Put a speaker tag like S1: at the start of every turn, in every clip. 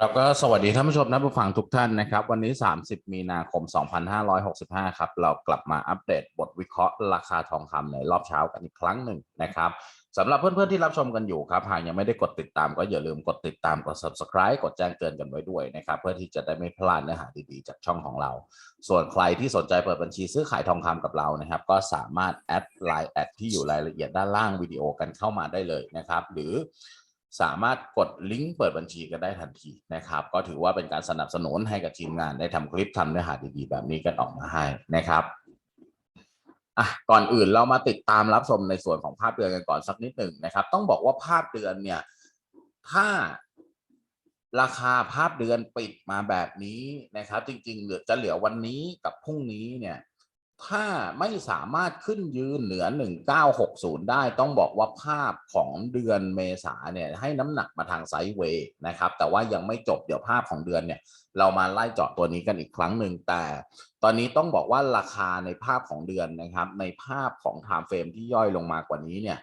S1: แล้วก็สวัสดีท่านผู้ชมนักผู้ฟังทุกท่านนะครับ วันนี้ 30 มีนาคม 2565 ครับ เรากลับมาอัปเดตบทวิเคราะห์ราคาทองคำในรอบเช้ากันอีกครั้งหนึ่งนะครับสำหรับเพื่อนๆที่รับชมกันอยู่ครับหากยังไม่ได้กดติดตามก็อย่าลืมกดติดตามกด subscribe กดแจ้งเตือนกันไว้ด้วยนะครับเพื่อที่จะได้ไม่พลาดเนื้อหาดีๆ จากช่องของเรา ส่วนใครที่สนใจเปิดบัญชีซื้อขายทองคำกับเรานะครับ ก็สามารถแอดไลน์แอดที่อยู่รายละเอียดด้านล่างวิดีโอกันเข้ามาได้เลยนะครับ หรือ สามารถกดลิงก์เปิดบัญชีกันได้ทันทีนะครับ ก็ถือว่าเป็นการสนับสนุนให้กับทีมงานได้ทำคลิปทำเนื้อหาดีๆ แบบนี้กันออกมาให้นะครับอะก่อนอื่นเรามาติดตามรับชมในส่วนของภาพเดือนกันก่อนสักนิดหนึ่งนะครับ ต้องบอกว่าภาพเดือนเนี่ยถ้าราคาภาพเดือนปิดมาแบบนี้นะครับ จริงๆเหลือจะเหลือวันนี้กับพรุ่งนี้เนี่ย ถ้าไม่สามารถขึ้นยืนเหนือ 1960 ได้ต้องบอกว่าภาพของเดือนเมษาเนี่ยให้น้ำหนักมาทางไซด์เวย์นะครับ แต่ว่ายังไม่จบเดี๋ยวภาพของเดือนเนี่ย เรามาไล่เจาะตัวนี้กันอีกครั้งหนึ่งแต่ ตอนนี้ต้องบอกว่าราคาในภาพของเดือนนะครับ ในภาพของ time frame ที่ย่อยลงมากว่านี้เนี่ย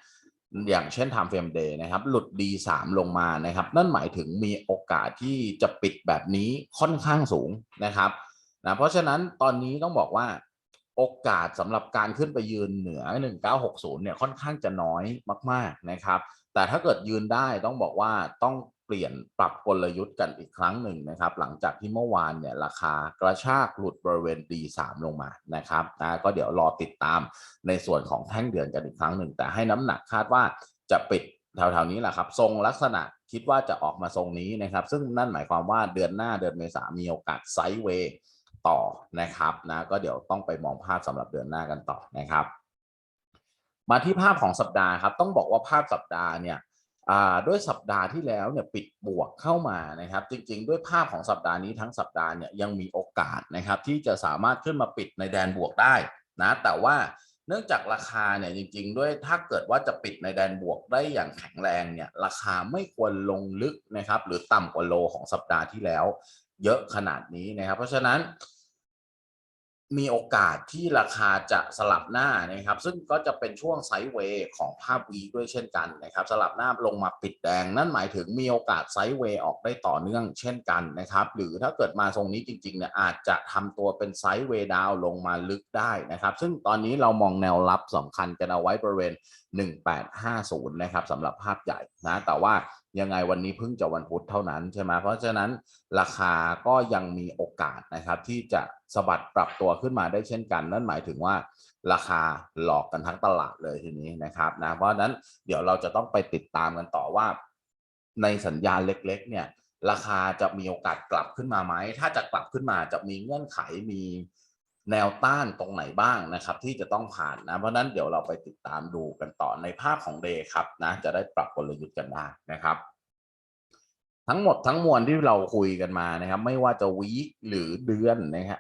S1: อย่างเช่น time frame day นะครับ หลุด D3 ลงมานะครับ นั่นหมายถึงมีโอกาสที่จะปิดแบบนี้ค่อนข้างสูงนะครับนะเพราะฉะนั้นตอนนี้ต้องบอกว่า โอกาสสำหรับการขึ้นไปยืนเหนือ 1960 เนี่ยค่อนข้างจะน้อยมาก ๆ นะครับ แต่ถ้าเกิดยืนได้ต้องบอกว่าต้องเปลี่ยนปรับกลยุทธ์กันอีกครั้งหนึ่งนะครับ หลังจากที่เมื่อวานเนี่ยราคากระชากหลุดบริเวณ D3 ลงมานะครับนะก็เดี๋ยวรอติดตามในส่วนของแท่งเดือนกันอีกครั้งหนึ่ง แต่ให้น้ำหนักคาดว่าจะปิดแถวๆนี้แหละครับ ทรงลักษณะคิดว่าจะออกมาทรงนี้นะครับ ซึ่งนั่นหมายความว่าเดือนหน้าเดือนเมษามีโอกาสไซด์เวย์ ต่อนะครับนะก็เดี๋ยวต้องไปมองภาพสำหรับเดือนหน้ากันต่อนะครับ มาที่ภาพของสัปดาห์ครับ ต้องบอกว่าภาพสัปดาห์เนี่ยด้วยสัปดาห์ที่แล้วเนี่ยปิดบวกเข้ามานะครับ จริง ๆ ด้วยภาพของสัปดาห์นี้ทั้งสัปดาห์เนี่ยยังมีโอกาสนะครับ ที่จะสามารถขึ้นมาปิดในแดนบวกได้นะแต่ว่าเนื่องจากราคาเนี่ยจริง ๆ ด้วยถ้าเกิดว่าจะปิดในแดนบวกได้อย่างแข็งแรงเนี่ยราคาไม่ควรลงลึกนะครับ หรือต่ำกว่าโลของสัปดาห์ที่แล้ว เยอะขนาดนี้นะครับ เพราะฉะนั้น มีโอกาสที่ราคาจะสลับหน้านะครับ ซึ่งก็จะเป็นช่วงไซด์เวย์ของภาพวีด้วยเช่นกันนะครับ สลับหน้าลงมาปิดแดง นั่นหมายถึงมีโอกาสไซด์เวย์ออกได้ต่อเนื่องเช่นกันนะครับ หรือถ้าเกิดมาทรงนี้จริงๆเนี่ยอาจจะทำตัวเป็นไซด์เวย์ดาวลงมาลึกได้นะครับ ซึ่งตอนนี้เรามองแนวรับสำคัญกันเอาไว้บริเวณ 1850 นะครับสำหรับภาพใหญ่นะแต่ว่า ยังไงวันนี้เพิ่งจะวันพุธเท่านั้นใช่ไหมเพราะฉะนั้นราคาก็ยังมีโอกาสนะครับ ที่จะสะบัดปรับตัวขึ้นมาได้เช่นกัน นั่นหมายถึงว่าราคาหลอกกันทั้งตลาดเลยทีนี้นะครับนะเพราะฉะนั้นเดี๋ยวเราจะต้องไปติดตามกันต่อว่า ในสัญญาณเล็ก ๆ เนี่ย ราคาจะมีโอกาสกลับขึ้นมาไหมถ้าจะกลับขึ้นมาจะมีเงื่อนไขมี แนวต้านตรงไหนบ้างนะครับ ที่จะต้องผ่านนะ เพราะนั้นเดี๋ยวเราไปติดตามดูกันต่อในภาพของเดย์ครับนะจะได้ปรับกลยุทธ์กันได้นะครับ ทั้งหมดทั้งมวลที่เราคุยกันมานะครับ ไม่ว่าจะวีคหรือเดือนนะครับ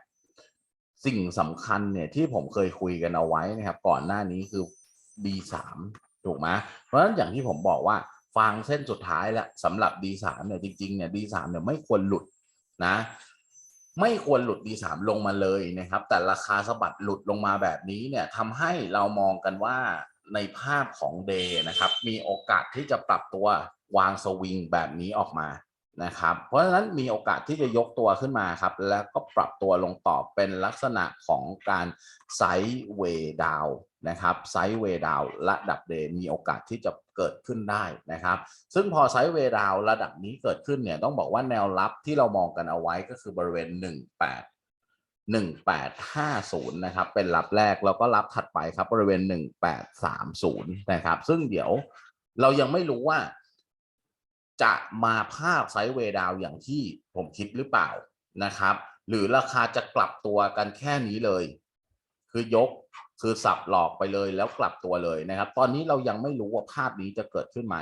S1: สิ่งสำคัญเนี่ยที่ผมเคยคุยกันเอาไว้นะครับ ก่อนหน้านี้คือ B3 ถูกไหมเพราะฉะนั้นอย่างที่ผมบอกว่าฟังเส้นสุดท้ายแล้วสำหรับ D3 เนี่ยจริงๆเนี่ย D3 เนี่ยไม่ควรหลุดนะ ไม่ควรหลุด D3 ลงมาเลยนะครับ แต่ราคาสะบัดหลุดลงมาแบบนี้เนี่ยทำให้เรามองกันว่าในภาพของเดย์นะครับ มีโอกาสที่จะปรับตัววางสวิงแบบนี้ออกมานะครับ เพราะฉะนั้นมีโอกาสที่จะยกตัวขึ้นมาครับ แล้วก็ปรับตัวลงต่อเป็นลักษณะของการไซด์เวดาว นะครับไซด์เวดาวระดับเดย์มีโอกาสที่จะเกิดขึ้นได้นะครับ ซึ่งพอไซด์เวดาวระดับนี้เกิดขึ้นเนี่ยต้องบอกว่าแนวรับที่เรามองกันเอาไว้ก็คือบริเวณ 18 1850นะครับเป็นรับแรกแล้วก็รับถัดไปครับบริเวณ 1830นะครับซึ่งเดี๋ยวเรายังไม่รู้ว่า จะมาภาพไซด์เวดาวอย่างที่ผมคิดหรือเปล่านะครับ หรือราคาจะกลับตัวกันแค่นี้เลย คือยกคือสับหลอกไปเลยแล้วกลับตัวเลยนะครับ ตอนนี้เรายังไม่รู้ว่าภาพนี้จะเกิดขึ้นไหม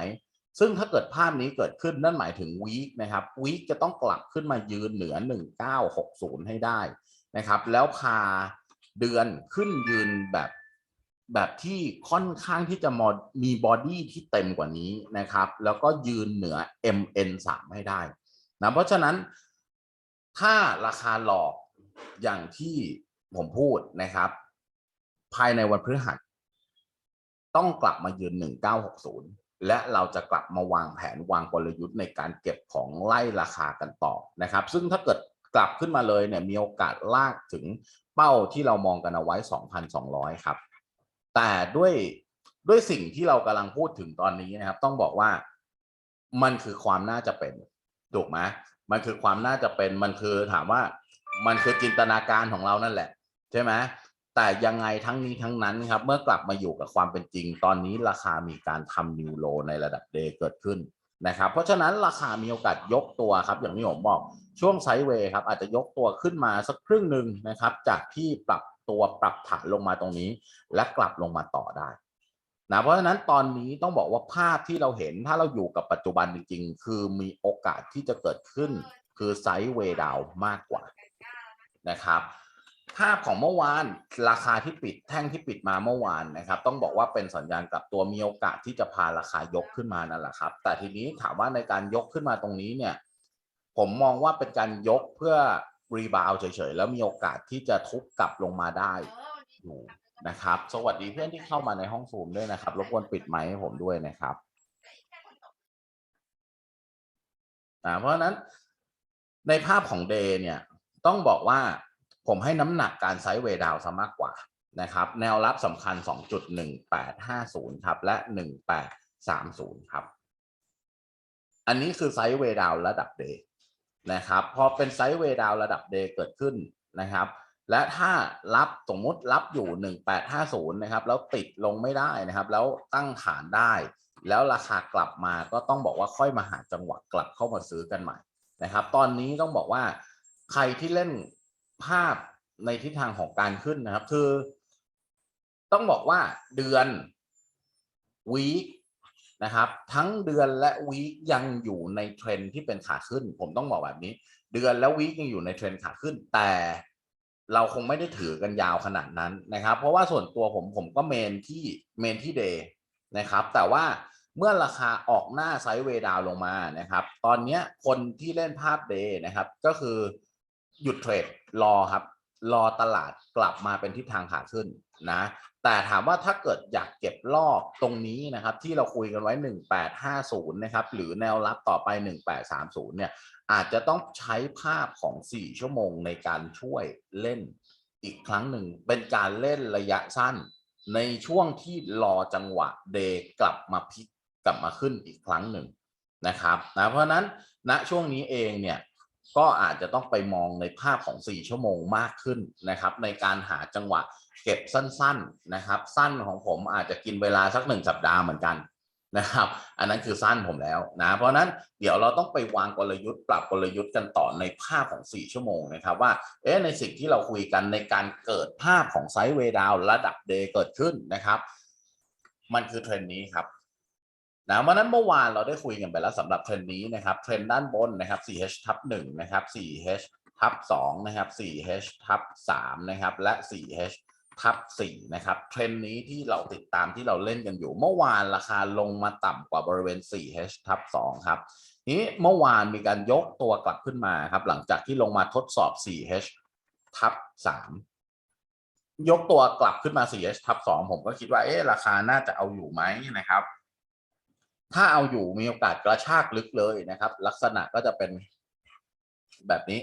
S1: ซึ่งถ้าเกิดภาพนี้เกิดขึ้นนั่นหมายถึงวีคนะครับวีคจะต้องกลับขึ้นมายืนเหนือ 1960 ให้ได้นะครับ แล้วพาเดือนขึ้นยืนแบบแบบที่ค่อนข้างที่จะมมีบอดี้ที่เต็มกว่านี้นะครับ แล้วก็ยืนเหนือ MN3 ให้ได้นะเพราะฉะนั้นถ้าราคาหลอกอย่างที่ผมพูดนะครับ ภายในวันพฤหัส ต้องกลับมายืน 1960 และเราจะกลับมาวางแผนวางกลยุทธ์ในการเก็บของไล่ราคากันต่อนะครับ ซึ่งถ้าเกิดกลับขึ้นมาเลยเนี่ยมีโอกาสลากถึงเป้าที่เรามองกันเอาไว้ 2,200 ครับ แต่ด้วยด้วยสิ่งที่เรากำลังพูดถึงตอนนี้นะครับ ต้องบอกว่ามันคือความน่าจะเป็นถูกไหมมันคือความน่าจะเป็นมันคือถามว่ามันคือจินตนาการของเรานั่นแหละ ใช่ไหม แต่ยังไงทั้งนี้ทั้งนั้นครับ เมื่อกลับมาอยู่กับความเป็นจริง ตอนนี้ราคามีการทำนิวโลในระดับเดเกิดขึ้นนะครับ เพราะฉะนั้นราคามีโอกาสยกตัวครับ อย่างที่ผมบอกช่วงไซด์เวย์ครับ อาจจะยกตัวขึ้นมาสักครึ่งหนึ่งนะครับ จากที่ปรับตัวปรับฐานลงมาตรงนี้ และกลับลงมาต่อได้นะเพราะฉะนั้นตอนนี้ต้องบอกว่าภาพที่เราเห็นถ้าเราอยู่กับปัจจุบันจริง ๆ คือมีโอกาสที่จะเกิดขึ้น คือไซด์เวย์ดาวมากกว่านะครับ ภาพของเมื่อวานราคาที่ปิดแท่งที่ปิดมาเมื่อวานนะครับ ต้องบอกว่าเป็นสัญญาณกับตัวมีโอกาสที่จะพาราคายกขึ้นมานั่นแหละครับ แต่ทีนี้ถามว่าในการยกขึ้นมาตรงนี้เนี่ย ผมมองว่าเป็นการยกเพื่อรีบาวเฉยๆ แล้วมีโอกาสที่จะทุบกลับลงมาได้อยู่นะครับ สวัสดีเพื่อนที่เข้ามาในห้องซูมด้วยนะครับรบกวนปิดไมค์ให้ผมด้วยนะครับอ่าเพราะฉะนั้นในภาพของเดย์เนี่ยต้องบอกว่า ผมให้น้ำหนักการไซด์เวดาวซะมากกว่านะครับ แนวรับสำคัญ 2.1850 ครับ และ 1830 ครับ อันนี้คือไซด์เวดาวระดับเดย์นะครับ พอเป็นไซด์เวดาวระดับเดย์เกิดขึ้นนะครับ และถ้ารับสมมติรับอยู่ 1850 นะครับ แล้วติดลงไม่ได้นะครับ แล้วตั้งฐานได้ แล้วราคากลับมาก็ต้องบอกว่าค่อยมาหาจังหวะกลับเข้ามาซื้อกันใหม่นะครับ ตอนนี้ต้องบอกว่าใครที่เล่น ภาพในทิศทางของการขึ้นนะครับ คือ ต้องบอกว่าเดือนวีคนะครับ ทั้งเดือนและวีคยังอยู่ในเทรนที่เป็นขาขึ้น ผมต้องบอกแบบนี้ เดือนและวีคยังอยู่ในเทรนขาขึ้น แต่เราคงไม่ได้ถือกันยาวขนาดนั้นนะครับ เพราะว่าส่วนตัวผมผมก็เมนที่เมนที่เดย์นะครับ แต่ว่าเมื่อราคาออกหน้าไซด์เวดาวลงมานะครับ ตอนนี้คนที่เล่นภาพเดย์นะครับ ก็คือ หยุดเทรดรอครับ รอตลาดกลับมาเป็นทิศทางขาขึ้นนะ แต่ถามว่าถ้าเกิดอยากเก็บรอบตรงนี้นะครับ ที่เราคุยกันไว้ 1850 นะครับ หรือแนวรับต่อไป 1830 เนี่ย อาจจะต้องใช้ภาพของ 4 ชั่วโมงในการช่วยเล่นอีกครั้งหนึ่ง เป็นการเล่นระยะสั้น ในช่วงที่รอจังหวะเดกลับมาพิกกลับมาขึ้นอีกครั้งหนึ่งนะครับนะเพราะนั้นณช่วงนี้เองเนี่ย ก็อาจจะต้องไปมองในภาพของ 4 ชั่วโมงมากขึ้นนะครับ ในการหาจังหวะเก็บสั้นๆนะครับ สั้นของผมอาจจะกินเวลาสักหนึ่งสัปดาห์เหมือนกันนะครับ อันนั้นคือสั้นผมแล้วนะเพราะนั้นเดี๋ยวเราต้องไปวางกลยุทธ์ ปรับกลยุทธ์กันต่อในภาพของ 4 ชั่วโมงนะครับ ว่าเอ๊ะในสิ่งที่เราคุยกันในการเกิดภาพของไซด์เวดาวระดับเดย์เกิดขึ้นนะครับ มันคือเทรนด์นี้ครับ นะวันนั้นเมื่อวานเราได้คุยกันไปแล้วสำหรับเทรนนี้นะครับเทรนด้านบนนะครับ 4H ทับ1นะครับ 4H ทับ2นะครับ 4H ทับ3นะครับและ 4H ทับ4นะครับเทรนนี้ที่เราติดตามที่เราเล่นกันอยู่ เมื่อวานราคาลงมาต่ำกว่าบริเวณ 4H ทับ2ครับนี้เมื่อวานมีการยกตัวกลับขึ้นมาครับหลังจากที่ลงมาทดสอบ 4H ทับ3ยกตัวกลับขึ้นมา 4H ทับ2ผมก็คิดว่าเอ๊ะราคาน่าจะเอาอยู่ไหมนะครับ ถ้าเอาอยู่มีโอกาสกระชากลึกเลยนะครับ ลักษณะก็จะเป็นแบบนี้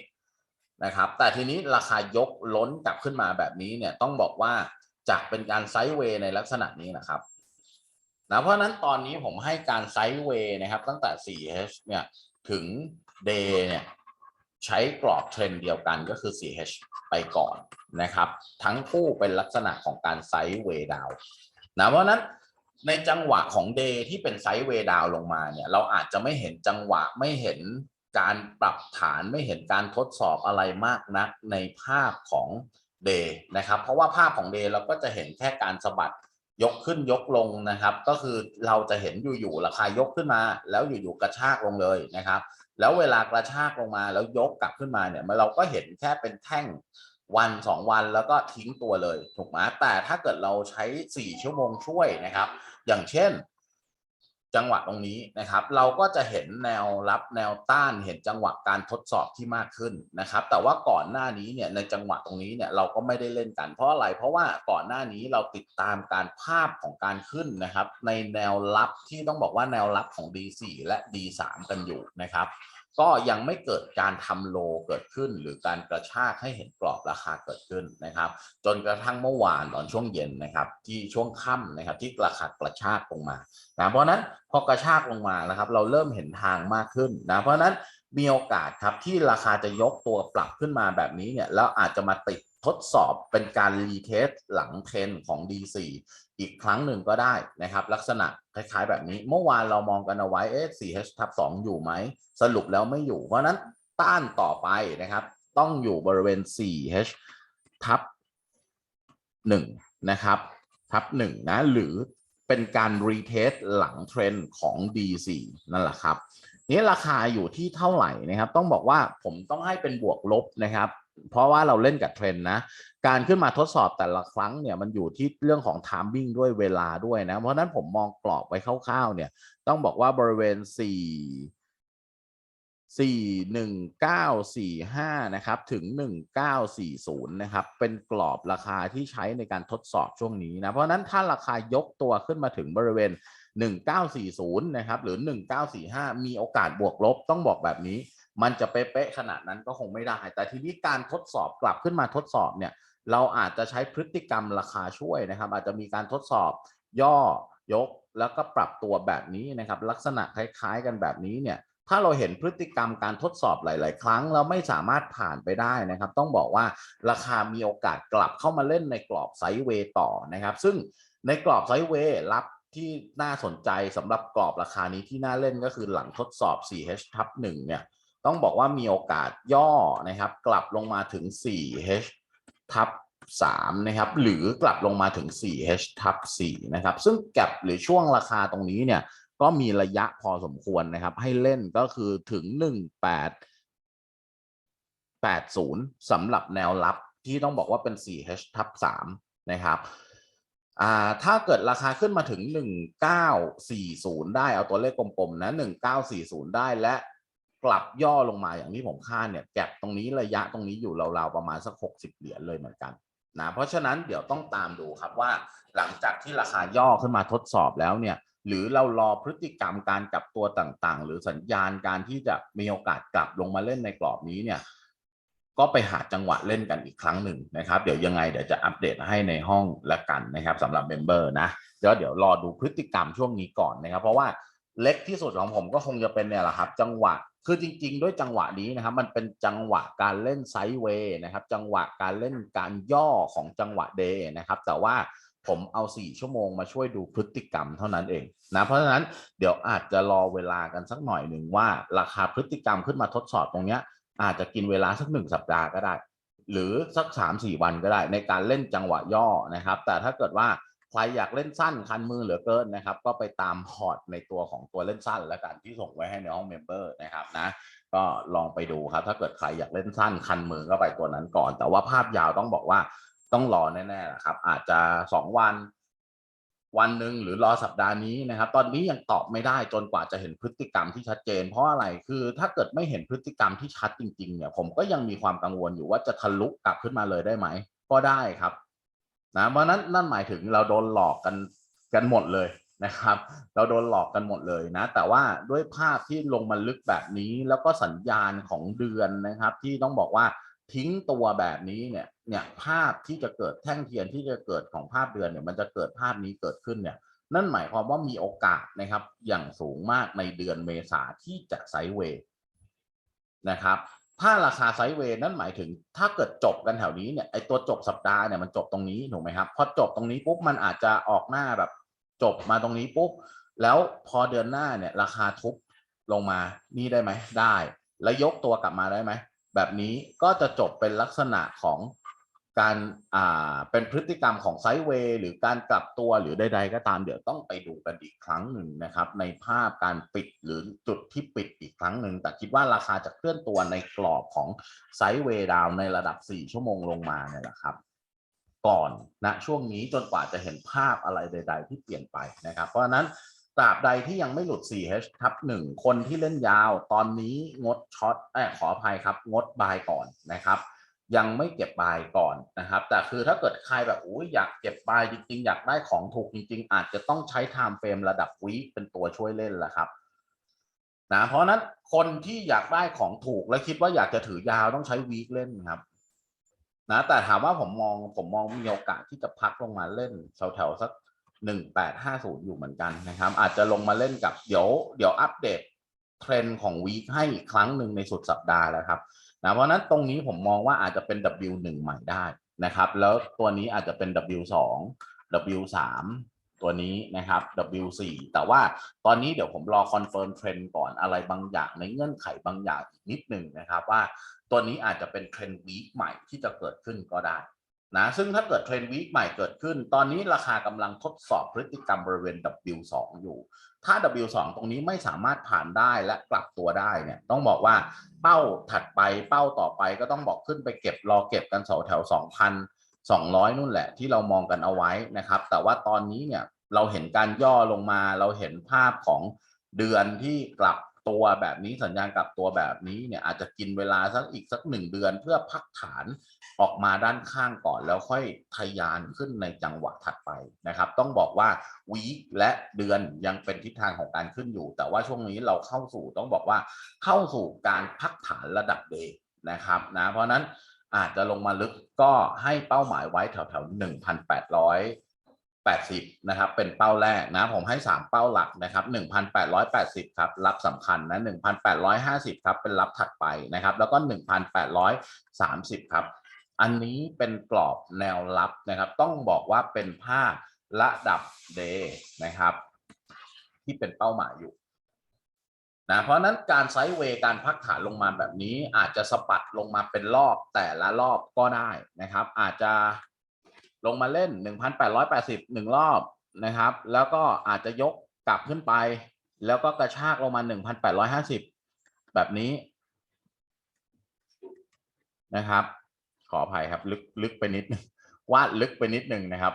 S1: นะครับ แต่ทีนี้ราคายกล้นกลับขึ้นมาแบบนี้เนี่ยต้องบอกว่าจากเป็นการไซด์เวย์ในลักษณะนี้นะครับนะเพราะนั้นตอนนี้ผมให้การไซด์เวย์นะครับ ตั้งแต่ 4H เนี่ยถึง Day เนี่ยใช้กรอบเทรนเดียวกันก็คือ 4H ไปก่อนนะครับ ทั้งคู่เป็นลักษณะของการไซด์เวย์ดาวนะเพราะนั้น ในจังหวะของ Day ที่เป็นไซด์เวดาวลงมาเนี่ย เราอาจจะไม่เห็นจังหวะไม่เห็นการปรับฐานไม่เห็นการทดสอบอะไรมากนักในภาพของ Day นะครับ เพราะว่าภาพของ Day เราก็จะเห็นแค่การสะบัดยกขึ้นยกลงนะครับ ก็คือเราจะเห็นอยู่ๆราคายกขึ้นมา แล้วอยู่ๆกระชากลงเลยนะครับ แล้วเวลากระชากลงมาแล้วยกกลับขึ้นมาเนี่ยเราก็เห็นแค่เป็นแท่ง วันสองวันแล้วก็ทิ้งตัวเลยถูกไหมแต่ถ้าเกิดเราใช้4ชั่วโมงช่วยนะครับ อย่างเช่น จังหวะตรงนี้นะครับ เราก็จะเห็นแนวรับแนวต้านเห็นจังหวะการทดสอบที่มากขึ้นนะครับ แต่ว่าก่อนหน้านี้เนี่ยในจังหวะตรงนี้เนี่ยเราก็ไม่ได้เล่นกันเพราะอะไร เพราะว่าก่อนหน้านี้เราติดตามการภาพของการขึ้นนะครับ ในแนวรับที่ต้องบอกว่าแนวรับของ D4 และ D3 กันอยู่นะครับ ก็ยังไม่เกิดการทำโลเกิดขึ้น หรือการกระชากให้เห็นกรอบราคาเกิดขึ้นนะครับ จนกระทั่งเมื่อวานตอนช่วงเย็นนะครับ ที่ช่วงค่ำนะครับ ที่ราคากระชากลงมานะเพราะนั้นพอกระชากลงมานะครับ เราเริ่มเห็นทางมากขึ้นนะเพราะนั้นมีโอกาสครับที่ราคาจะยกตัวปรับขึ้นมาแบบนี้เนี่ยแล้วอาจจะมาติดทดสอบเป็นการรีเทสหลังเทนของ D4 อีกครั้งหนึ่งก็ได้นะครับ ลักษณะคล้ายๆแบบนี้ เมื่อวานเรามองกันเอาไว้เอ๊ะ 4H ทับ2อยู่ไหม สรุปแล้วไม่อยู่ เพราะนั้นต้านต่อไปนะครับ ต้องอยู่บริเวณ 4H ทับ1นะครับ ทับ1นะหรือเป็นการรีเทสหลังเทรนด์ของ D4 นั่นแหละครับ นี้ราคาอยู่ที่เท่าไหร่นะครับ ต้องบอกว่าผมต้องให้เป็นบวกลบนะครับ เพราะว่าเราเล่นกับเทรนด์นะ การขึ้นมาทดสอบแต่ละครั้งเนี่ยมันอยู่ที่เรื่องของ timing ด้วยเวลาด้วยนะ เพราะนั้นผมมองกรอบไว้คร่าวๆเนี่ย ต้องบอกว่าบริเวณ 4 4 1 9 4 5 นะครับ ถึง 1940 นะครับ เป็นกรอบราคาที่ใช้ในการทดสอบช่วงนี้นะ เพราะนั้นถ้าราคายกตัวขึ้นมาถึงบริเวณ 1940 นะครับ หรือ 1945 มีโอกาสบวกลบต้องบอกแบบนี้ มันจะเป๊ะๆขนาดนั้นก็คงไม่ได้ แต่ทีนี้การทดสอบกลับขึ้นมาทดสอบเนี่ยเราอาจจะใช้พฤติกรรมราคาช่วยนะครับ อาจจะมีการทดสอบย่อยกแล้วก็ปรับตัวแบบนี้นะครับ ลักษณะคล้าย ๆ กันแบบนี้เนี่ยถ้าเราเห็นพฤติกรรมการทดสอบหลาย ๆ ครั้งเราไม่สามารถผ่านไปได้นะครับ ต้องบอกว่าราคามีโอกาสกลับเข้ามาเล่นในกรอบไซด์เวย์ต่อนะครับ ซึ่งในกรอบไซด์เวย์รับที่น่าสนใจสำหรับกรอบราคานี้ที่น่าเล่นก็คือหลังทดสอบ 4H ทับ1เนี่ย ต้องบอกว่ามีโอกาสย่อนะครับ กลับลงมาถึง 4H ทับ3นะครับหรือกลับลงมาถึง 4H ทับ4นะครับ ซึ่งแก็บหรือช่วงราคาตรงนี้เนี่ยก็มีระยะพอสมควรนะครับ ให้เล่นก็คือถึง 1880สำหรับแนวรับที่ต้องบอกว่าเป็น 4H ทับ3นะครับถ้าเกิดราคาขึ้นมาถึง 1940 ได้เอาตัวเลขกลมๆนะ 1940 ได้และ กลับย่อลงมาอย่างที่ผมคาดเนี่ยแก็บตรงนี้ระยะตรงนี้อยู่ราวๆประมาณสัก 60 เหรียญเลยเหมือนกันนะเพราะฉะนั้นเดี๋ยวต้องตามดูครับว่าหลังจากที่ราคาย่อขึ้นมาทดสอบแล้วเนี่ยหรือเรารอพฤติกรรมการกลับตัวต่างๆ หรือสัญญาณการที่จะมีโอกาสกลับลงมาเล่นในกรอบนี้เนี่ยก็ไปหาจังหวะเล่นกันอีกครั้งหนึ่งนะครับ เดี๋ยวยังไงเดี๋ยวจะอัปเดตให้ในห้องละกันนะครับสำหรับเมมเบอร์นะเดี๋ยวเดี๋ยวรอดูพฤติกรรมช่วงนี้ก่อนนะครับ เพราะว่า เล็กที่สุดของผมก็คงจะเป็นเนี่ยแหละครับ จังหวะคือจริง ๆ ด้วยจังหวะนี้นะครับ มันเป็นจังหวะการเล่นไซด์เวย์นะครับ จังหวะการเล่นการย่อของจังหวะเดย์นะครับ แต่ว่าผมเอา 4 ชั่วโมงมาช่วยดูพฤติกรรมเท่านั้นเองนะเพราะฉะนั้นเดี๋ยวอาจจะรอเวลากันสักหน่อยหนึ่งว่า ราคาพฤติกรรมขึ้นมาทดสอบตรงเนี้ย อาจจะกินเวลาสักหนึ่งสัปดาห์ก็ได้ หรือสักสามสี่วันก็ได้ ในการเล่นจังหวะย่อนะครับ แต่ถ้าเกิดว่า ใครอยากเล่นสั้นคันมือเหลือเกินนะครับ ก็ไปตามพอร์ตในตัวของตัวเล่นสั้นแล้วกันที่ส่งไว้ให้ในห้องเมมเบอร์นะครับนะก็ลองไปดูครับ ถ้าเกิดใครอยากเล่นสั้นคันมือก็ไปตัวนั้นก่อน แต่ว่าภาพยาวต้องบอกว่าต้องรอแน่ๆนะครับ อาจจะสองวัน วันหนึ่งหรือรอสัปดาห์นี้นะครับ ตอนนี้ยังตอบไม่ได้จนกว่าจะเห็นพฤติกรรมที่ชัดเจน เพราะอะไรคือถ้าเกิดไม่เห็นพฤติกรรมที่ชัดจริง ๆ เนี่ย ผมก็ยังมีความกังวลอยู่ว่าจะทะลุกลับขึ้นมาเลยได้ไหมก็ได้ครับ นะเพราะนั้นนั่นหมายถึงเราโดนหลอกกันกันหมดเลยนะครับ เราโดนหลอกกันหมดเลยนะ แต่ว่าด้วยภาพที่ลงมาลึกแบบนี้ แล้วก็สัญญาณของเดือนนะครับ ที่ต้องบอกว่าทิ้งตัวแบบนี้เนี่ยเนี่ยภาพที่จะเกิดแท่งเทียนที่จะเกิดของภาพเดือนเนี่ยมันจะเกิดภาพนี้เกิดขึ้นเนี่ยนั่นหมายความว่ามีโอกาสนะครับ อย่างสูงมากในเดือนเมษาที่จะไซด์เวย์นะครับ ถ้าราคาไซด์เวย์นั่นหมายถึง ถ้าเกิดจบกันแถวนี้เนี่ยไอตัวจบสัปดาห์เนี่ยมันจบตรงนี้ถูกไหมครับพอจบตรงนี้ปุ๊บมันอาจจะออกหน้าแบบจบมาตรงนี้ปุ๊บแล้วพอเดือนหน้าเนี่ย ราคาทุบลงมานี่ได้ไหมได้ แล้วยกตัวกลับมาได้ไหมแบบนี้ก็จะจบเป็นลักษณะของ การอ่าเป็นพฤติกรรมของไซด์เวย์หรือการกลับตัวหรือใด ๆ ก็ตามเดี๋ยวต้องไปดูกันอีกครั้งหนึ่งนะครับ ในภาพการปิดหรือจุดที่ปิดอีกครั้งหนึ่งแต่คิดว่าราคาจะเคลื่อนตัวในกรอบของไซด์เวย์ดาวในระดับ 4 ชั่วโมงลงมาเนี่ยแหละครับ ก่อนนะช่วงนี้จนกว่าจะเห็นภาพอะไรใด ๆ ที่เปลี่ยนไปนะครับ เพราะฉะนั้นตราบใดที่ยังไม่หลุด 4H ทับหนึ่งคนที่เล่นยาวตอนนี้งดช็อตเอยขออภัยครับ งดบายก่อนนะครับ ยังไม่เก็บบายก่อนนะครับ แต่คือถ้าเกิดใครแบบอุ้ยอยากเก็บบายจริง ๆ อยากได้ของถูกจริง ๆ อาจจะต้องใช้ไทม์เฟรมระดับวีคเป็นตัวช่วยเล่นแหละครับนะเพราะฉะนั้นคนที่อยากได้ของถูกและคิดว่าอยากจะถือยาวต้องใช้วีคเล่นครับนะแต่ถามว่าผมมองผมมองมีโอกาสที่จะพักลงมาเล่นแถวๆสักหนึ่งแปดห้าศูนย์อยู่เหมือนกันนะครับ อาจจะลงมาเล่นกับเดี๋ยวเดี๋ยวอัปเดตเทรนด์ของวีคให้อีกครั้งหนึ่งในสุดสัปดาห์แล้วครับ นะเพราะนั้นตรงนี้ผมมองว่าอาจจะเป็น W1 ใหม่ได้นะครับ แล้วตัวนี้อาจจะเป็น W2 W3 ตัวนี้นะครับ W4 แต่ว่าตอนนี้เดี๋ยวผมรอคอนเฟิร์มเทรนด์ก่อนอะไรบางอย่างในเงื่อนไขบางอย่างอีกนิดหนึ่งนะครับ ว่าตัวนี้อาจจะเป็นเทรนด์วีคใหม่ที่จะเกิดขึ้นก็ได้นะซึ่งถ้าเกิดเทรนด์วีคใหม่เกิดขึ้น ตอนนี้ราคากำลังทดสอบพฤติกรรมบริเวณ W2 อยู่ ถ้า W2 ตรงนี้ไม่สามารถผ่านได้และกลับตัวได้เนี่ยต้องบอกว่าเป้าถัดไปเป้าต่อไปก็ต้องบอกขึ้นไปเก็บรอเก็บกันแถวแถว 2,200 นู่นแหละที่เรามองกันเอาไว้นะครับ แต่ว่าตอนนี้เนี่ยเราเห็นการย่อลงมาเราเห็นภาพของเดือนที่กลับ ตัวแบบนี้สัญญาณกลับตัวแบบนี้เนี่ยอาจจะกินเวลาสักอีกสักหนึ่งเดือน เพื่อพักฐานออกมาด้านข้างก่อน แล้วค่อยทะยานขึ้นในจังหวะถัดไปนะครับ ต้องบอกว่าวีคและเดือนยังเป็นทิศทางของการขึ้นอยู่ แต่ว่าช่วงนี้เราเข้าสู่ต้องบอกว่าเข้าสู่การพักฐานระดับเดย์นะครับนะเพราะนั้นอาจจะลงมาลึกก็ให้เป้าหมายไว้แถวๆห 80นะครับเป็นเป้าแรกนะผมให้ 3 เป้าหลักนะครับ1,880ครับรับสำคัญนะ1,850ครับเป็นรับถัดไปนะครับแล้วก็ 1,830ครับอันนี้เป็นกรอบแนวรับนะครับต้องบอกว่าเป็นภาพระดับเดย์นะครับ ที่เป็นเป้าหมายอยู่นะเพราะนั้นการไซด์เวย์การพักฐานลงมาแบบนี้อาจจะสะปัดลงมาเป็นรอบแต่ละรอบก็ได้นะครับ อาจจะ ลงมาเล่น 1,880หนึ่งรอบนะครับ แล้วก็อาจจะยกกลับขึ้นไป แล้วก็กระชากลงมา 1,850 แบบนี้นะครับ ขออภัยครับ ลึกลึกไปนิดนึงวาดลึกไปนิดหนึ่งนะครับ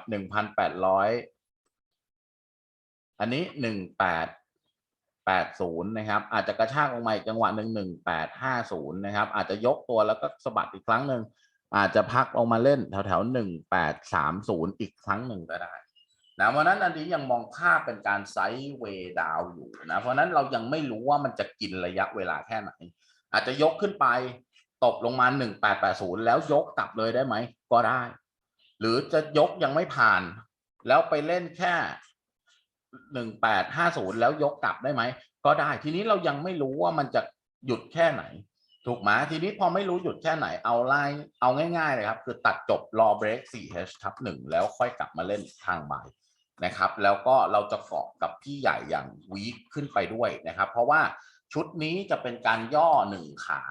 S1: 1,800 อันนี้ 1880 นะครับ อาจจะกระชากลงมาอีกจังหวะหนึ่ง1850 นะครับ อาจจะยกตัวแล้วก็สะบัดอีกครั้งหนึ่ง อาจจะพักลงมาเล่นแถวแถวหนึ่งแปดสามศูนย์อีกครั้งหนึ่งก็ได้นะเพราะนั้นอันนี้ยังมองค่าเป็นการไซด์เวดาวอยู่นะเพราะนั้นเรายังไม่รู้ว่ามันจะกินระยะเวลาแค่ไหน อาจจะยกขึ้นไปตบลงมาหนึ่งแปดแปดศูนย์แล้วยกกลับเลยได้ไหมก็ได้ หรือจะยกยังไม่ผ่าน แล้วไปเล่นแค่หนึ่งแปดห้าศูนย์แล้วยกกลับได้ไหมก็ได้ทีนี้เรายังไม่รู้ว่ามันจะหยุดแค่ไหน ถูกไหมทีนี้พอไม่รู้หยุดแค่ไหนเอาไล่เอาง่ายๆเลยครับ คือตัดจบรอเบรก 4H ทับหนึ่งแล้วค่อยกลับมาเล่นทางบ่ายนะครับ แล้วก็เราจะเกาะกับพี่ใหญ่อย่างวีคขึ้นไปด้วยนะครับ เพราะว่าชุดนี้จะเป็นการย่อหนึ่งขา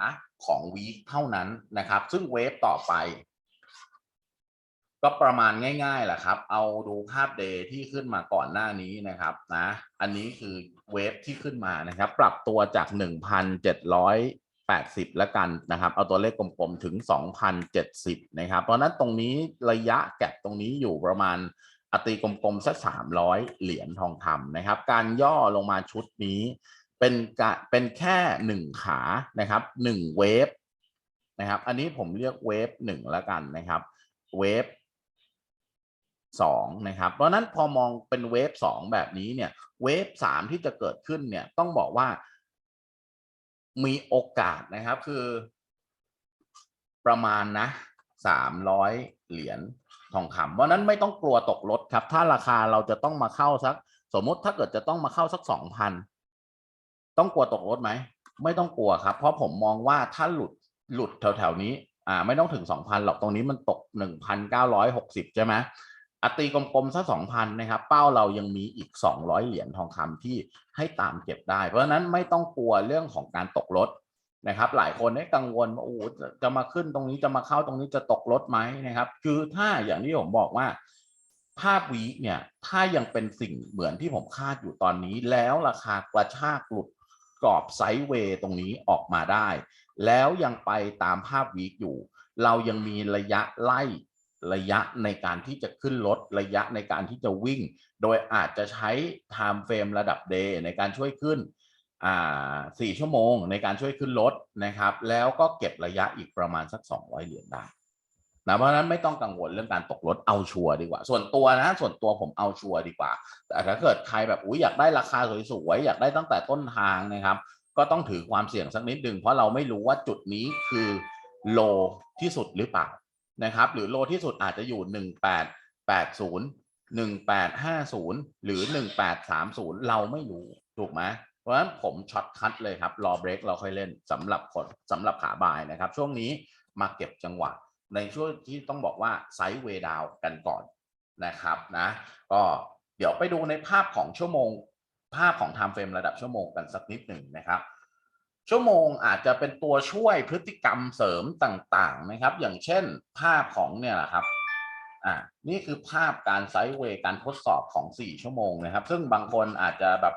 S1: ของวีคเท่านั้นนะครับ ซึ่งเวฟต่อไป ก็ประมาณง่ายๆแหละครับ เอาดูภาพเดย์ที่ขึ้นมาก่อนหน้านี้นะครับนะ อันนี้คือเวฟที่ขึ้นมานะครับ ปรับตัวจาก 1,700 80 แล้วกันนะครับเอาตัวเลขกลมๆถึง 2,070 นะครับเพราะนั้นตรงนี้ระยะแก็บตรงนี้อยู่ประมาณอตีกลมๆสัก 300 เหรียญทองคำนะครับ การย่อลงมาชุดนี้ เป็นกะเป็นแค่หนึ่งขานะครับหนึ่งเวฟนะครับ อันนี้ผมเรียกเวฟหนึ่งแล้วกันนะครับเวฟสองนะครับ เพราะนั้นพอมองเป็นเวฟสองแบบนี้เนี่ยเวฟสามที่จะเกิดขึ้นเนี่ยต้องบอกว่า มีโอกาสนะครับคือ ประมาณนะสามร้อยเหรียญทองคำเพราะนั้นไม่ต้องกลัวตกรถครับ ถ้าราคาเราจะต้องมาเข้าสัก สมมติถ้าเกิดจะต้องมาเข้าสักสองพันต้องกลัวตกรถไหมไม่ต้องกลัวครับ เพราะผมมองว่าถ้าหลุดหลุดแถวๆนี้ อ่า ไม่ต้องถึงสองพันหรอกตรงนี้มันตกหนึ่งพันเก้าร้อยหกสิบใช่ไหม อตีกลมๆสักสองพันนะครับ เป้าเรายังมีอีกสองร้อยเหรียญทองคำที่ให้ตามเก็บได้ เพราะฉะนั้นไม่ต้องกลัวเรื่องของการตกรถนะครับ หลายคนให้กังวลว่าโอ้จะมาขึ้นตรงนี้จะมาเข้าตรงนี้จะตกรถไหมนะครับ คือถ้าอย่างที่ผมบอกว่าภาพวีเนี่ยถ้ายังเป็นสิ่งเหมือนที่ผมคาดอยู่ตอนนี้ แล้วราคากระชากหลุดกรอบไซด์เวย์ตรงนี้ออกมาได้ แล้วยังไปตามภาพวีอยู่ เรายังมีระยะไล่ ระยะในการที่จะขึ้นรถระยะในการที่จะวิ่ง โดยอาจจะใช้ time frame ระดับ day ในการช่วยขึ้นอ่าสี่ชั่วโมงในการช่วยขึ้นรถนะครับ แล้วก็เก็บระยะอีกประมาณสัก 200 เหรียญได้นะเพราะฉะนั้นไม่ต้องกังวลเรื่องการตกรถเอาชัวร์ดีกว่า ส่วนตัวนะ ส่วนตัวผมเอาชัวร์ดีกว่า แต่ถ้าเกิดใครแบบอุ้ยอยากได้ราคาสวยๆอยากได้ตั้งแต่ต้นทางนะครับ ก็ต้องถือความเสี่ยงสักนิดหนึ่งเพราะเราไม่รู้ว่าจุดนี้คือโลที่สุดหรือเปล่า นะครับ หรือโลที่สุดอาจจะอยู่ 1880 1850 หรือ 1830 เราไม่รู้ ถูกไหมเพราะฉะนั้นผมช็อตคัทเลยครับรอเบรกเราค่อยเล่นสำหรับคนสำหรับขาบายนะครับ ช่วงนี้มาเก็บจังหวะ ในช่วงที่ต้องบอกว่าไซด์เวดาวกันก่อนนะครับนะก็เดี๋ยวไปดูในภาพของชั่วโมง ภาพของ time frame ระดับชั่วโมงกันสักนิดหนึ่งนะครับ ชั่วโมงอาจจะเป็นตัวช่วยพฤติกรรมเสริมต่างๆนะครับ อย่างเช่นภาพของเนี่ยแหละครับอ่านี่คือภาพการไซด์เวย์การทดสอบของ4ชั่วโมงนะครับ ซึ่งบางคนอาจจะแบบ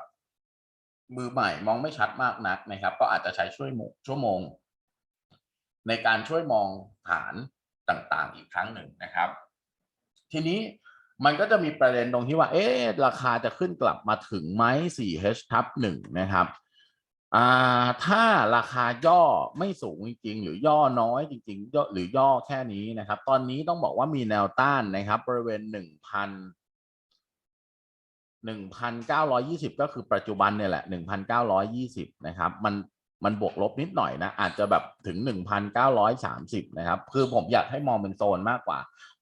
S1: มือใหม่มองไม่ชัดมากนักนะครับ ก็อาจจะใช้ช่วยโมชั่วโมง ในการช่วยมองฐานต่างๆ อีกครั้งหนึ่งนะครับ ทีนี้มันก็จะมีประเด็นตรงที่ว่า เอ๊ะราคาจะขึ้นกลับมาถึงไหม 4H ทับหนึ่งนะครับ อ่าถ้าราคาย่อไม่สูงจริงๆ หรือย่อน้อยจริงๆย่อหรือย่อแค่นี้นะครับ ตอนนี้ต้องบอกว่ามีแนวต้านนะครับ บริเวณหนึ่งพันหนึ่งพันเก้าร้อยี่สิบก็คือปัจจุบันเนี่ยแหละหนึ่งพันเก้าร้อยี่สิบนะครับ มันมันบวกลบนิดหน่อยนะ อาจจะแบบถึงหนึ่งพันเก้าร้อยสามสิบนะครับ คือผมอยากให้มองเป็นโซนมากกว่า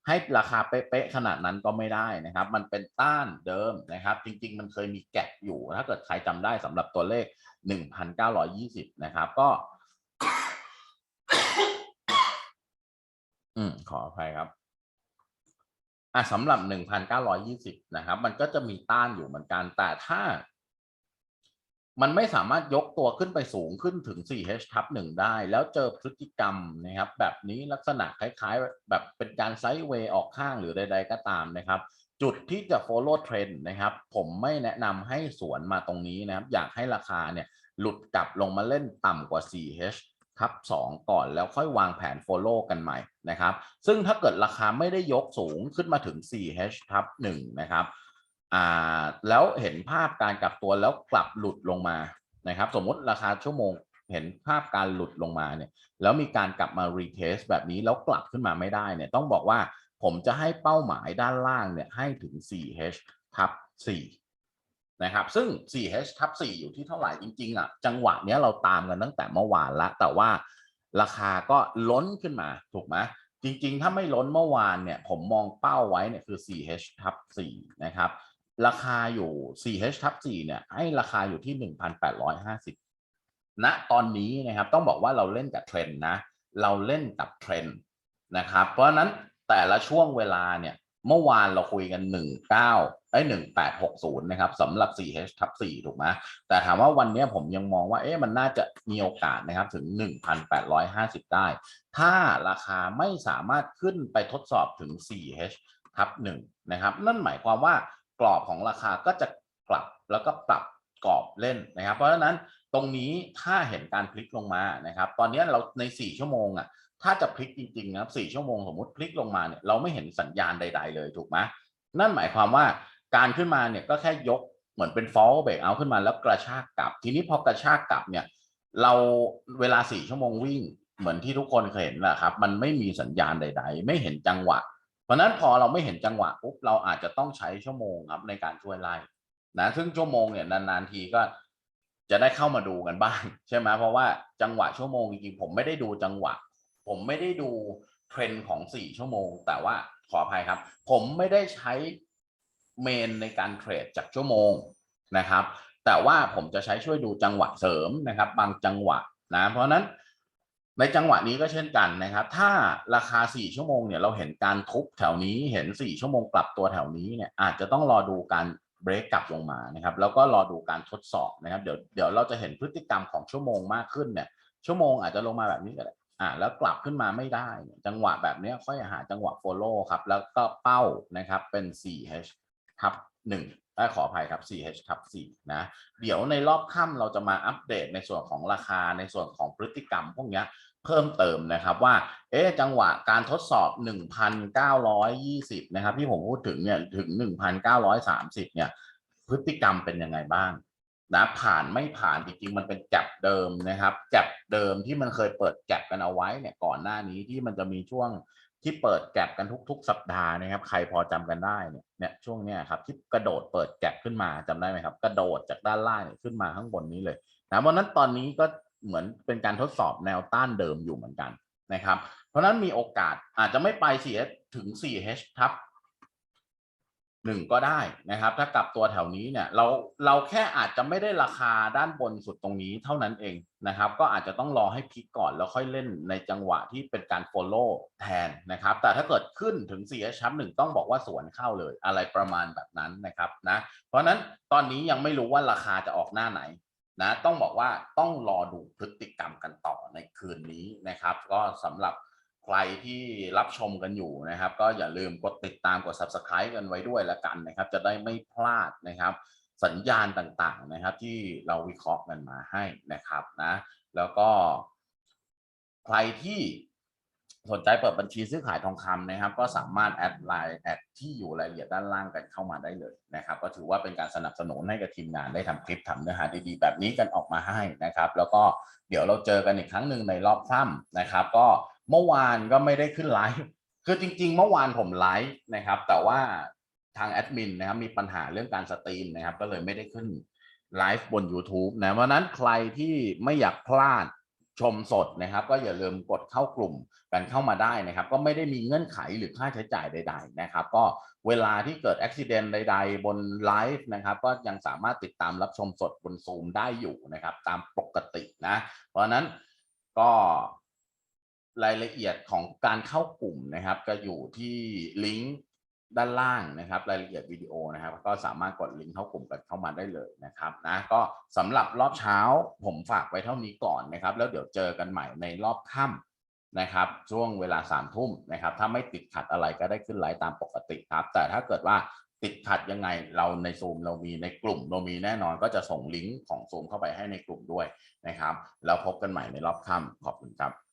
S1: ให้ราคาเป๊ะๆขนาดนั้นก็ไม่ได้นะครับ มันเป็นต้านเดิมนะครับ จริง ๆ มันเคยมีแก็บอยู่ ถ้าเกิดใครจำได้สำหรับตัวเลข 1,920 นะครับ ก็ อืม ขออภัยครับอะสำหรับ 1,920 นะครับ มันก็จะมีต้านอยู่เหมือนกัน แต่ถ้า มันไม่สามารถยกตัวขึ้นไปสูงขึ้นถึง 4H ทับหนึ่งได้ แล้วเจอพฤติกรรมนะครับ แบบนี้ลักษณะคล้ายๆ แบบเป็นการไซด์เวย์ออกข้างหรือใด ๆ ก็ตามนะครับ จุดที่จะ follow trend นะครับ ผมไม่แนะนำให้สวนมาตรงนี้นะครับ อยากให้ราคาเนี่ยหลุดกลับลงมาเล่นต่ำกว่า 4H ทับ2ก่อนแล้วค่อยวางแผน follow กันใหม่นะครับ ซึ่งถ้าเกิดราคาไม่ได้ยกสูงขึ้นมาถึง 4H ทับ1นะครับ อ่าแล้วเห็นภาพการกลับตัวแล้วกลับหลุดลงมานะครับ สมมติราคาชั่วโมงเห็นภาพการหลุดลงมาเนี่ย แล้วมีการกลับมา retest แบบนี้แล้วกลับขึ้นมาไม่ได้เนี่ย ต้องบอกว่าผมจะให้เป้าหมายด้านล่างเนี่ยให้ถึง 4H ทับ4นะครับ ซึ่ง 4H ทับ4อยู่ที่เท่าไหร่จริงๆอะ จังหวะเนี้ยเราตามกันตั้งแต่เมื่อวานละ แต่ว่าราคาก็ล้นขึ้นมาถูกไหมจริงๆ ถ้าไม่ล้นเมื่อวานเนี่ย ผมมองเป้าไว้เนี่ยคือ 4H ทับ4นะครับ ราคาอยู่ 4H ทับ4เนี่ย ให้ราคาอยู่ที่ 1,850ณตอนนี้นะครับ ต้องบอกว่าเราเล่นกับเทรนด์นะ เราเล่นกับเทรนด์นะครับ เพราะฉะนั้นแต่ละช่วงเวลาเนี่ย เมื่อวานเราคุยกัน 19ไอ้1860 นะครับสำหรับ 4H ทับ4ถูกไหมแต่ถามว่าวันนี้ผมยังมองว่า เอ๊ะ มันน่าจะมีโอกาสนะครับ ถึง 1,850 ได้ ถ้าราคาไม่สามารถขึ้นไปทดสอบถึง 4H ทับ1นะครับ นั่นหมายความว่า กรอบของราคาก็จะกลับแล้วก็ปรับกรอบเล่นนะครับ เพราะฉะนั้นตรงนี้ถ้าเห็นการพลิกลงมานะครับ ตอนนี้เราใน 4 ชั่วโมงอะถ้าจะพลิกจริงๆนะครับ4ชั่วโมงสมมติพลิกลงมาเนี่ยเราไม่เห็นสัญญาณใด ๆ เลยถูกไหมนั่นหมายความว่าการขึ้นมาเนี่ยก็แค่ยกเหมือนเป็นฟอลเบรกเอาขึ้นมาแล้วกระชากกลับ ทีนี้พอกระชากกลับเนี่ยเราเวลา4ชั่วโมงวิ่งเหมือนที่ทุกคนเคยเห็นแหละครับ มันไม่มีสัญญาณใด ๆ ไม่เห็นจังหวะ เพราะนั้นพอเราไม่เห็นจังหวะปุ๊บเราอาจจะต้องใช้ชั่วโมงครับในการช่วยไล่นะซึ่งชั่วโมงเนี่ยนานๆทีก็จะได้เข้ามาดูกันบ้างใช่ไหมเพราะว่าจังหวะชั่วโมงจริงๆผมไม่ได้ดูจังหวะ ผมไม่ได้ดูเทรนด์ของ4ชั่วโมง แต่ว่าขออภัยครับ ผมไม่ได้ใช้เมนในการเทรดจากชั่วโมงนะครับ แต่ว่าผมจะใช้ช่วยดูจังหวะเสริมนะครับ บางจังหวะนะเพราะนั้น ในจังหวะนี้ก็เช่นกันนะครับ ถ้าราคา 4 ชั่วโมงเนี่ยเราเห็นการทุบแถวนี้เห็น 4 ชั่วโมงกลับตัวแถวนี้เนี่ยอาจจะต้องรอดูการเบรกกลับลงมานะครับแล้วก็รอดูการทดสอบนะครับเดี๋ยวเดี๋ยวเราจะเห็นพฤติกรรมของชั่วโมงมากขึ้นเนี่ยชั่วโมงอาจจะลงมาแบบนี้ก็ได้อ่าแล้วกลับขึ้นมาไม่ได้ จังหวะแบบนี้ค่อยหาจังหวะ follow ครับแล้วก็เป้านะครับเป็น 4H ทับ1 ขออภัยครับ CH ครับ4นะ เดี๋ยวในรอบค่ำเราจะมาอัปเดตในส่วนของราคาในส่วนของพฤติกรรมพวกนี้เพิ่มเติมนะครับว่า เอ๊ะจังหวะการทดสอบ 1,920 นะครับ ที่ผมพูดถึงเนี่ยถึง 1,930 เนี่ย พฤติกรรมเป็นยังไงบ้างนะผ่านไม่ผ่านจริงๆมันเป็นแก็บเดิมนะครับแก็บเดิมที่มันเคยเปิดแก็บกันเอาไว้เนี่ยก่อนหน้านี้ที่มันจะมีช่วง ที่เปิดแก็บกันทุก ๆ สัปดาห์นะครับ ใครพอจำกันได้เนี่ยเนี่ยช่วงเนี้ยครับที่กระโดดเปิดแก็บขึ้นมาจำได้ไหมครับ กระโดดจากด้านล่างเนี่ยขึ้นมาข้างบนนี้เลยนะเพราะนั้นตอนนี้ก็เหมือนเป็นการทดสอบแนวต้านเดิมอยู่เหมือนกันนะครับ เพราะฉะนั้นมีโอกาสอาจจะไม่ไปเสียถึง 4H ทับ หนึ่งก็ได้นะครับ ถ้ากลับตัวแถวนี้เนี่ยเราเราแค่อาจจะไม่ได้ราคาด้านบนสุดตรงนี้เท่านั้นเองนะครับ ก็อาจจะต้องรอให้พลิกก่อนแล้วค่อยเล่นในจังหวะที่เป็นการ follow แทนนะครับ แต่ถ้าเกิดขึ้นถึง 4H ทับหนึ่งต้องบอกว่าสวนเข้าเลยอะไรประมาณแบบนั้นนะครับนะเพราะนั้นตอนนี้ยังไม่รู้ว่าราคาจะออกหน้าไหนนะต้องบอกว่าต้องรอดูพฤติกรรมกันต่อในคืนนี้นะครับ ก็สำหรับ ใครที่รับชมกันอยู่นะครับ ก็อย่าลืมกดติดตามกด subscribe กันไว้ด้วยละกันนะครับ จะได้ไม่พลาดนะครับ สัญญาณต่างๆนะครับ ที่เราวิเคราะห์กันมาให้นะครับนะแล้วก็ ใครที่สนใจเปิดบัญชีซื้อขายทองคำนะครับ ก็สามารถแอดไลน์แอดที่อยู่รายละเอียดด้านล่างกันเข้ามาได้เลยนะครับ ก็ถือว่าเป็นการสนับสนุนให้กับทีมงานได้ทำคลิปทำเนื้อหาดีๆแบบนี้กันออกมาให้นะครับ แล้วก็เดี๋ยวเราเจอกันอีกครั้งหนึ่งในรอบค่ำนะครับ ก็ เมื่อวานก็ไม่ได้ขึ้นไลฟ์คือจริง ๆ เมื่อวานผมไลฟ์นะครับ แต่ว่าทางแอดมินนะครับมีปัญหาเรื่องการสตรีมนะครับ ก็เลยไม่ได้ขึ้นไลฟ์บน YouTube นะเพราะนั้นใครที่ไม่อยากพลาดชมสดนะครับ ก็อย่าลืมกดเข้ากลุ่มกันเข้ามาได้นะครับ ก็ไม่ได้มีเงื่อนไขหรือค่าใช้จ่ายใด ๆ นะครับ ก็เวลาที่เกิดอุบิเหตุใด ๆ บนไลฟ์นะครับ ก็ยังสามารถติดตามรับชมสดบนซูมได้อยู่นะครับ ตามปกตินะ เพราะนั้นก็ รายละเอียดของการเข้ากลุ่มนะครับ ก็อยู่ที่ลิงก์ด้านล่างนะครับ รายละเอียดวิดีโอนะครับ ก็สามารถกดลิงก์เข้ากลุ่มกันเข้ามาได้เลยนะครับนะก็สำหรับรอบเช้าผมฝากไว้เท่านี้ก่อนนะครับ แล้วเดี๋ยวเจอกันใหม่ในรอบค่ำนะครับ ช่วงเวลาสามทุ่มนะครับ ถ้าไม่ติดขัดอะไรก็ได้ขึ้นไลฟ์ตามปกติครับ แต่ถ้าเกิดว่าติดขัดยังไงเราในซูมเรามีในกลุ่มเรามีแน่นอนก็จะส่งลิงก์ของซูมเข้าไปให้ในกลุ่มด้วยนะครับ แล้วพบกันใหม่ในรอบค่ำขอบคุณครับ